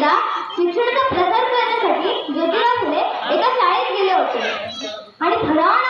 एकदा शिक्षणाचा प्रसार करण्यासाठी ज्योतिबा फुले एका शाळेत गेले होते. आणि फराळ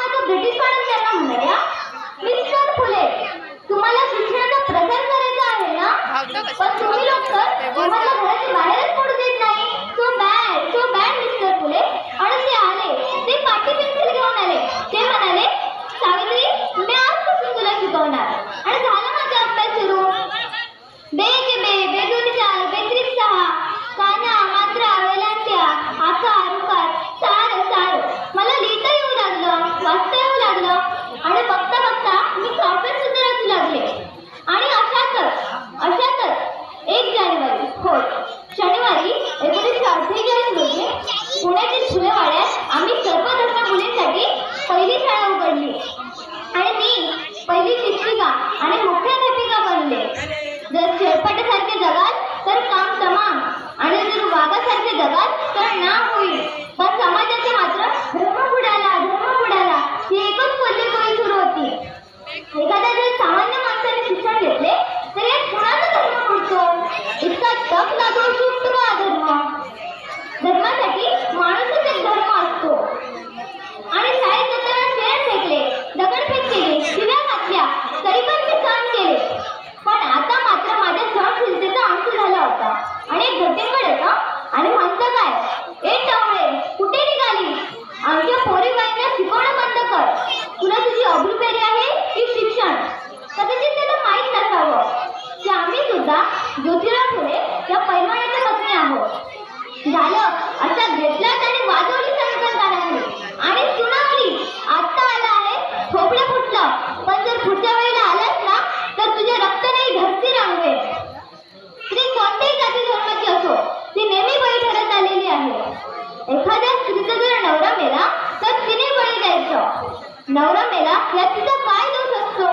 नवरा मेला यात तिचा काय दोष असतो.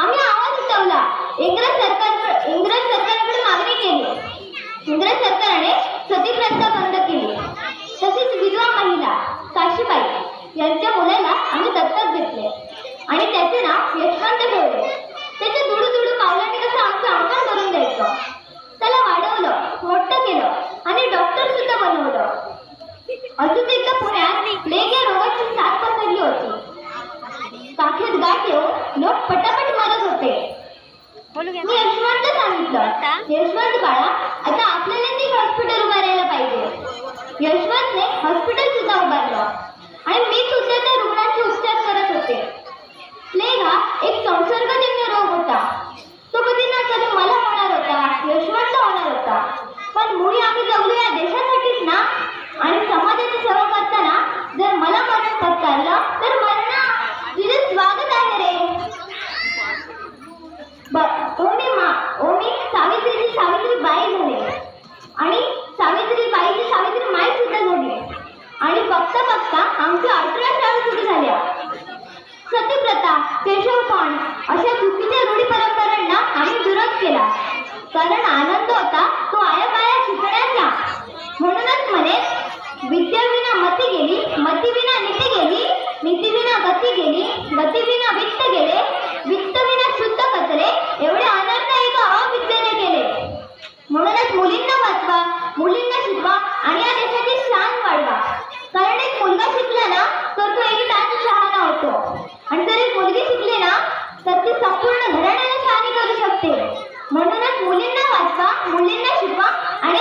आम्ही आवाज उठवला. इंग्रज सरकार इंग्रज सरकारकडे मागणी केली. इंग्रज सरकारने सतीप्रथा बंद केली. तसेच विधवा महिला काशीबाई यांच्या मुलाला आम्ही दत्तक घेतले. आणि त्याचे नाव यशवंत ठेवले त्याच्या दुडू दुडू पावलाने कसं आमचं अंगण करून द्यायचं त्याला वाढवलं मोठं केलं आणि डॉक्टर सुद्धा बनवलं. अजून बोलू यशवंत सांगितलं. यशवंत बाळा आता आपल्याला ते हॉस्पिटल उभारायला पाहिजे. यशवंतने हॉस्पिटल सुद्धा उभारलं. आणि मी सुद्धा त्या केशवपण अशा चुकीच्या रूढी परंपरांना आम्ही विरोध केला. कारण आनंद होता तो आया माया शिकण्याचा म्हणूनच म्हणे विद्याविना मती गेली मतीविना नीती गेली नीतीविना गती गेली गतीविना वित्त गेले मुलींना वाचवा मुलींना शिकवा आणि